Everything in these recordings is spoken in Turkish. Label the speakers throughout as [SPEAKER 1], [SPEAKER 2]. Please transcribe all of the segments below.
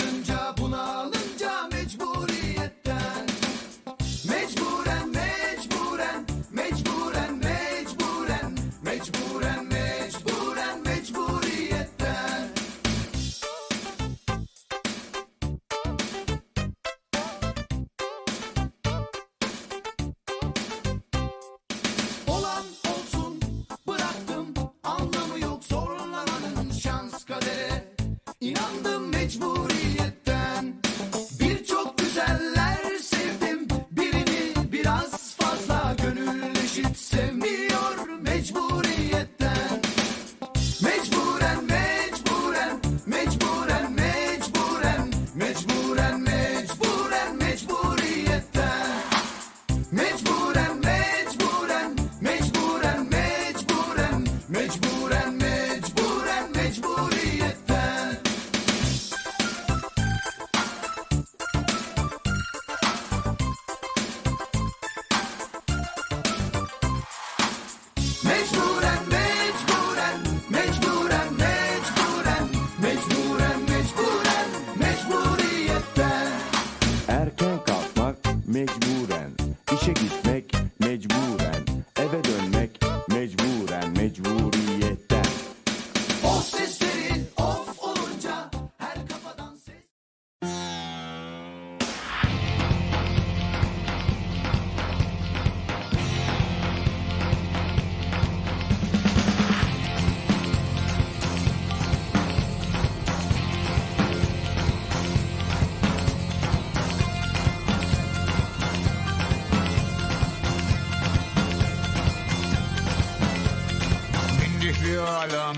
[SPEAKER 1] Bunalınca mecburiyetten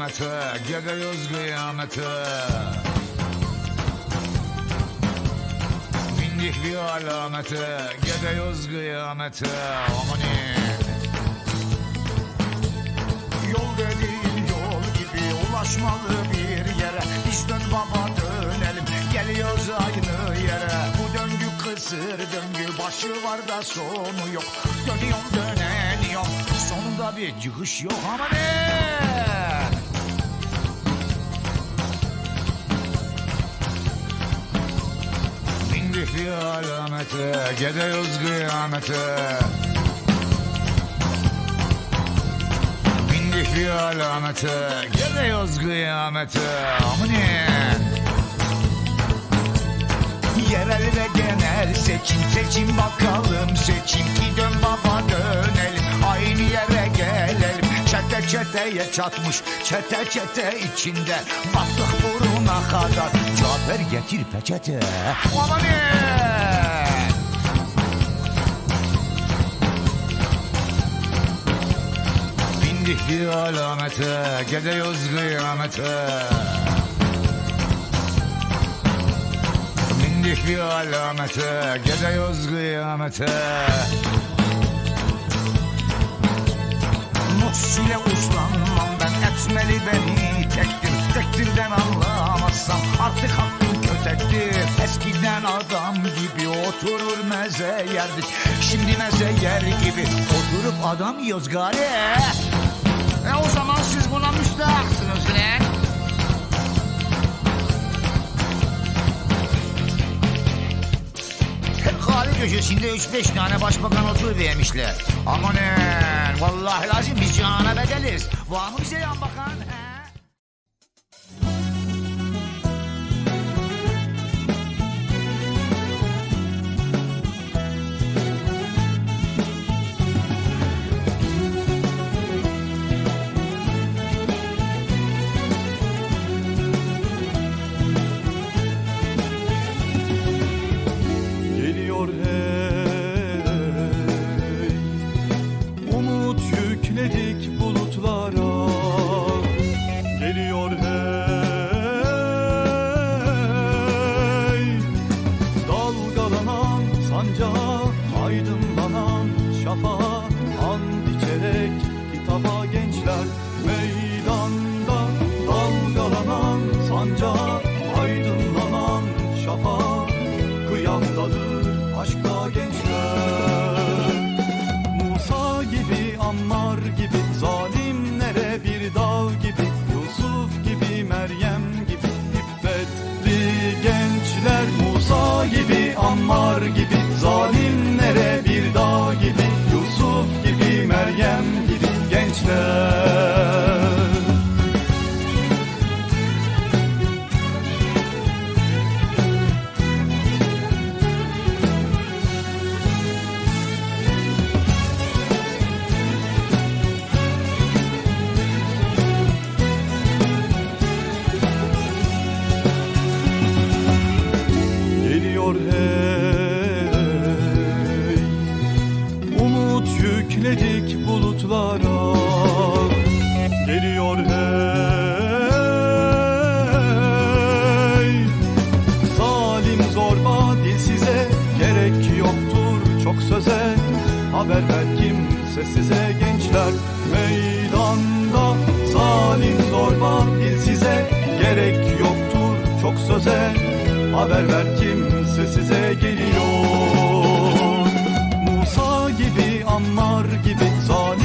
[SPEAKER 2] alamete, gidiyoruz kıyamete. Bindik bir alamete, gidiyoruz kıyamete. Amanin. Yol dediğin yol gibi ulaşmalı bir yere Biz dön baba dönelim geliyoruz aynı yere Bu döngü kısır döngü başı var da sonu yok Dönüyorum döneniyorum sonunda bir çıkış yok ama ne? Bindik bir alamete gidiyoruz kıyamete Bindik bir alamete Gidiyoruz kıyamete Amanin Yerel ve genel seçim seçim bakalım. Seçim ki dön baba dönelim. Aynı yere gelelim. Çete çeteye çatmış çete çete içinde. Battık buruna kadar Cafer getir peçete. Amanin Bindik bir alamete Gidiyoruz kıyamete Bindik bir alamete Gidiyoruz kıyamete Mutsile uslanmam ben etmeli beni Tektirden anlamazsam artık hakkım kötektir Eskiden adam gibi oturur meze yerdik Şimdi meze yer gibi oturup adam yiyoruz gari E o zaman siz buna müstahaksınız Her kahve köşesinde 3-5 tane başbakan otur vermişler. Amanın vallahi lazım biz cihana bedeliz. Var mı bize yan bakan?
[SPEAKER 3] Aydınlanan şafağa Haber ver kimse size gençler. Meydanda Zalim zorba dilsize gerek yoktur çok söze. Haber ver kimse size geliyor. Musa gibi Ammar gibi Zalimlere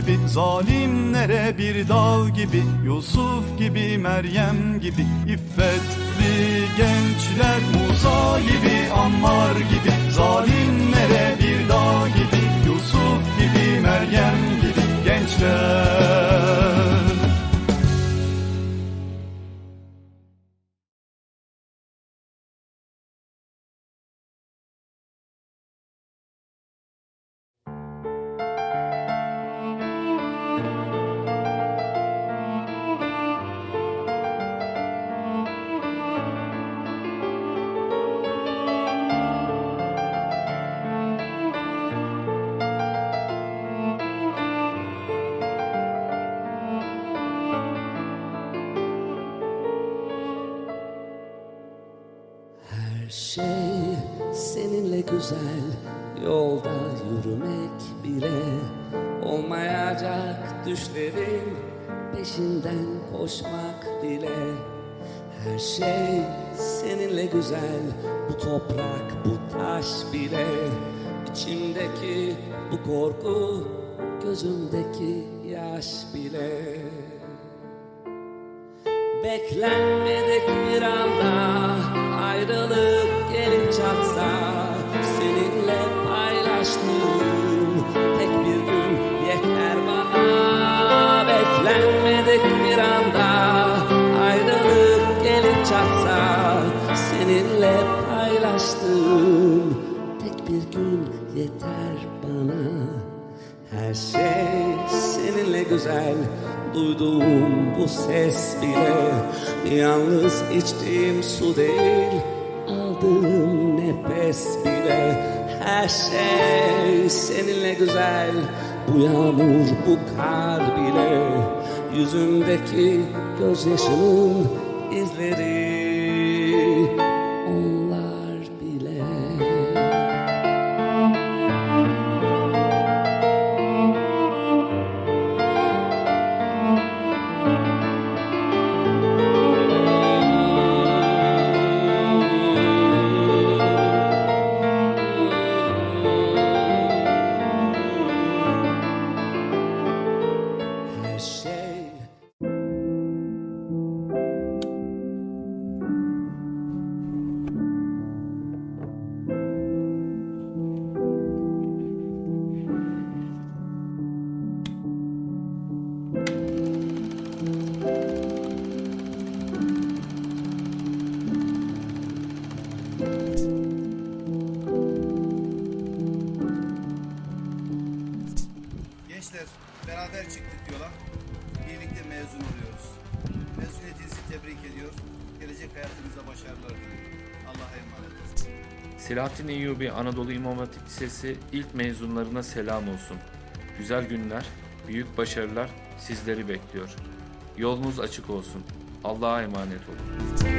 [SPEAKER 3] gibi Zalimlere bir dağ gibi Yusuf gibi Meryem gibi İffetli gençler Musa gibi Ammar gibi Zalimlere bir dağ gibi Yusuf gibi Meryem gibi gençler
[SPEAKER 4] güzel Yolda yürümek bile Olmayacak düşlerin Peşinden koşmak bile. Her şey seninle güzel Bu toprak, bu taş bile. İçimdeki bu korku Gözümdeki yaş bile. Beklenmedik bir anda ayrılık gelip çatsa paylaştığım tek bir gün yeter bana. Beklenmedik bir anda ayrılık gelip çatsa Seninle paylaştığım tek bir gün yeter bana. Her şey seninle güzel. Duyduğum bu ses bile Yalnız içtiğim su değil Aldığım nefes bile Her şey seninle güzel. Bu yağmur bu kar bile Yüzümdeki gözyaşının izleri
[SPEAKER 5] Selahattin Eyyubi Anadolu İmam Hatip Lisesi ilk mezunlarına selam olsun. Güzel günler, büyük başarılar sizleri bekliyor. Yolunuz açık olsun. Allah'a emanet olun.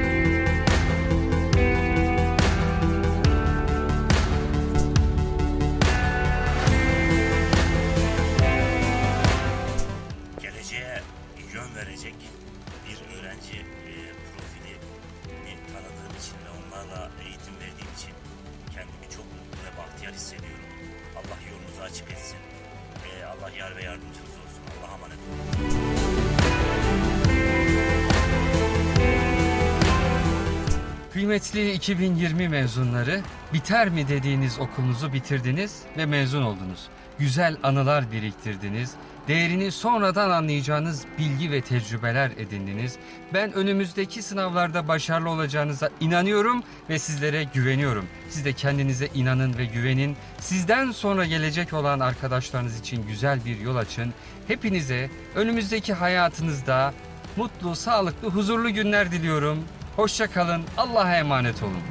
[SPEAKER 6] Kıymetli 2020 mezunları, biter mi dediğiniz okulunuzu bitirdiniz ve mezun oldunuz. Güzel anılar biriktirdiniz, değerini sonradan anlayacağınız bilgi ve tecrübeler edindiniz. Ben önümüzdeki sınavlarda başarılı olacağınıza inanıyorum ve sizlere güveniyorum. Siz de kendinize inanın ve güvenin. Sizden sonra gelecek olan arkadaşlarınız için güzel bir yol açın. Hepinize önümüzdeki hayatınızda mutlu, sağlıklı, huzurlu günler diliyorum. Hoşça kalın. Allah'a emanet olun.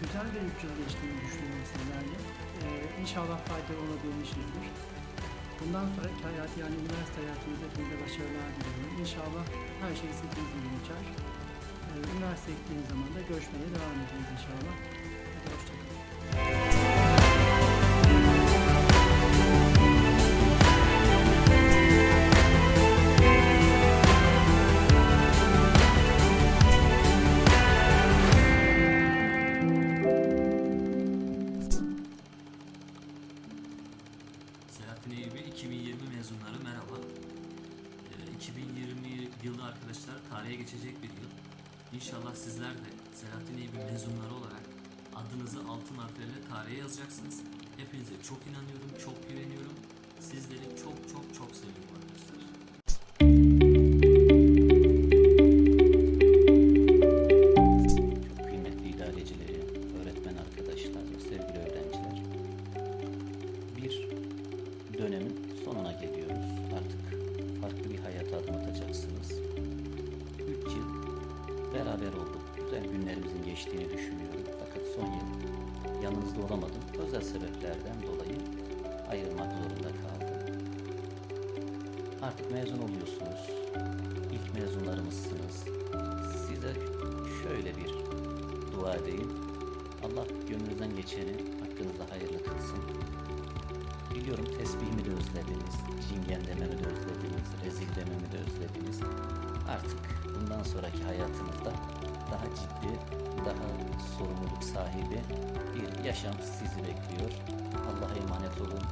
[SPEAKER 7] Güzel bir üç yıl geçtiğini düşünüyorum sizlerle. Ee, inşallah faydalı olabilmişizdir. Bundan sonraki hayat yani üniversite hayatımızda hepinize başarılar diliyorum. İnşallah her şey istediğiniz gibi geçer. Ee, üniversite gittiğiniz zaman da görüşmeye devam edeceğiz inşallah.
[SPEAKER 8] Görüşürüz. Adınızı altın harflerle tarihe yazacaksınız. Hepinize çok inanıyorum, çok güveniyorum. Sizleri çok çok çok seviyorum
[SPEAKER 9] gönlünüzden geçeni hakkınızda hayırlı kılsın. Biliyorum tesbihimi de özlediniz, cingen dememi de özlediniz, rezil dememi de özlediniz. Artık bundan sonraki hayatınızda daha ciddi, daha sorumluluk sahibi bir yaşam sizi bekliyor. Allah'a emanet olun.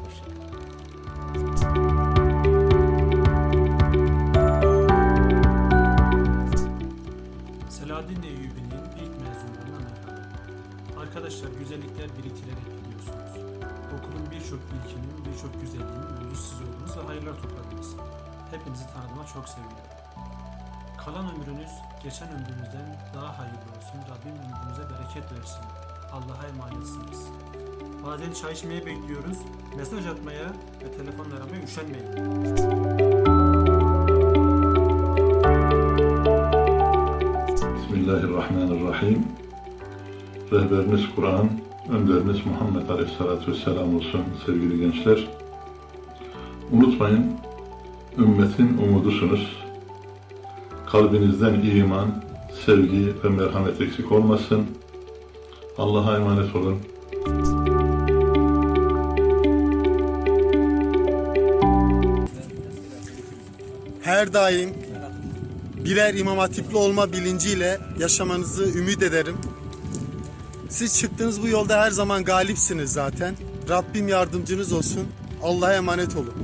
[SPEAKER 9] Hoşçakalın.
[SPEAKER 7] Birçok ilkinin, birçok güzelliğinin öncüsü siz oldunuz ve hayırlar topladınız. Hepinizi tanıdığıma çok seviniyorum. Kalan ömrünüz geçen ömrünüzden daha hayırlı olsun. Rabbim ömrünüze bereket versin. Allah'a emanetsiniz. Bazen çay içmeye bekliyoruz. Mesaj atmaya ve telefon aramaya üşenmeyin.
[SPEAKER 10] Bismillahirrahmanirrahim. Rehberiniz Kur'an, önderiniz Muhammed Aleyhisselatü Vesselam olsun sevgili gençler. Unutmayın, ümmetin umudusunuz. Kalbinizden iman, sevgi ve merhamet eksik olmasın. Allah'a emanet olun.
[SPEAKER 11] her daim birer imam hatipli olma bilinciyle yaşamanızı ümit ederim. Siz çıktığınız bu yolda her zaman galipsiniz zaten. Rabbim yardımcınız olsun. Allah'a emanet olun.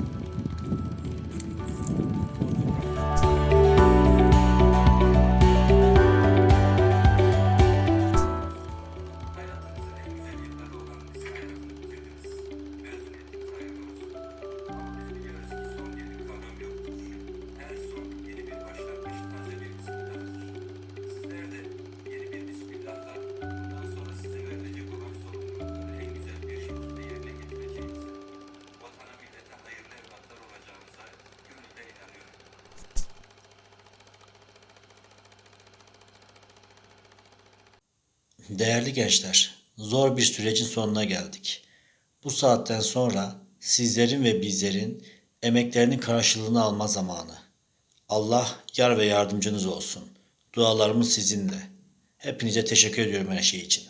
[SPEAKER 9] Değerli gençler, zor bir sürecin sonuna geldik. Bu saatten sonra sizlerin ve bizlerin emeklerinin karşılığını alma zamanı. Allah yar ve yardımcınız olsun. Dualarımız sizinle. Hepinize teşekkür ediyorum her şey için.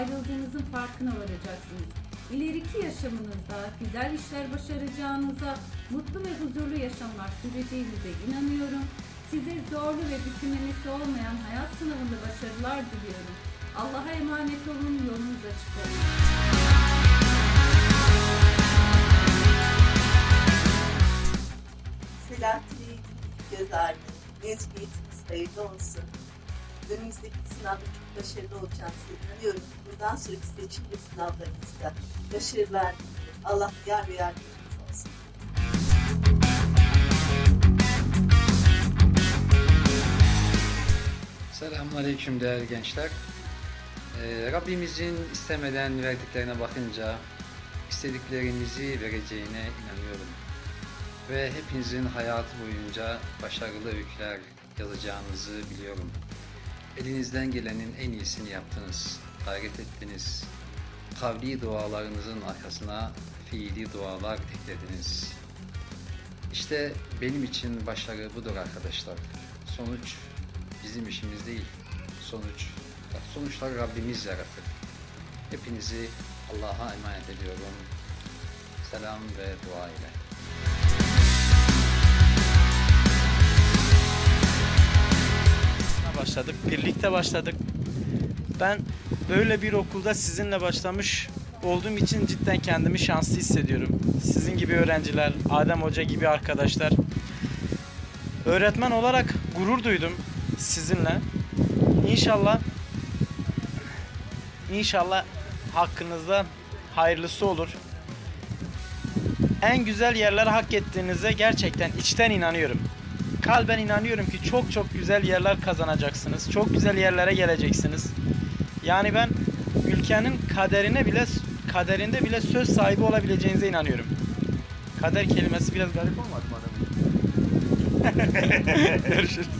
[SPEAKER 12] Ayrıldığınızın farkına varacaksınız. İleriki yaşamınızda güzel işler başaracağınıza, mutlu ve huzurlu yaşamlar süreceğinize inanıyorum. Size zorlu ve bükülmesi olmayan hayat sınavında başarılar diliyorum. Allah'a emanet olun, yolunuz açık olsun.
[SPEAKER 13] Selahattin göz ardı. Mezuniyetiniz hayırlı olsun. Önümüzdeki sınavda çok başarılı olacağınızı inanıyorum. Bundan sonraki seçim ve sınavlarınızda başarılar diliyorum. Allah yar ve yardımcınız olsun.
[SPEAKER 14] Selamünaleyküm değerli gençler. Ee, Rabbimizin istemeden verdiklerine bakınca istediklerimizi vereceğine inanıyorum. Ve hepinizin hayatı boyunca başarılı öyküler yazacağınızı biliyorum. Elinizden gelenin en iyisini yaptınız, gayret ettiniz. Kavli dualarınızın arkasına fiili dualar eklediniz. İşte benim için başarı budur arkadaşlar. Sonuç bizim işimiz değil. Sonuç, sonuçlar Rabbimiz yaratır. Hepinizi Allah'a emanet ediyorum. Selam ve dua ile.
[SPEAKER 15] Başladık. Birlikte başladık. Ben böyle bir okulda sizinle başlamış olduğum için cidden kendimi şanslı hissediyorum. Sizin gibi öğrenciler, Adem Hoca gibi arkadaşlar. Öğretmen olarak gurur duydum sizinle. İnşallah İnşallah hakkınızda hayırlısı olur. En güzel yerlere hak ettiğinize gerçekten içten inanıyorum. Kalben inanıyorum ki çok çok güzel yerler kazanacaksınız. Çok güzel yerlere geleceksiniz. Yani ben ülkenin kaderine bile kaderinde bile söz sahibi olabileceğinize inanıyorum. Kader kelimesi biraz garip olmadı mı adamın? Görüşürüz.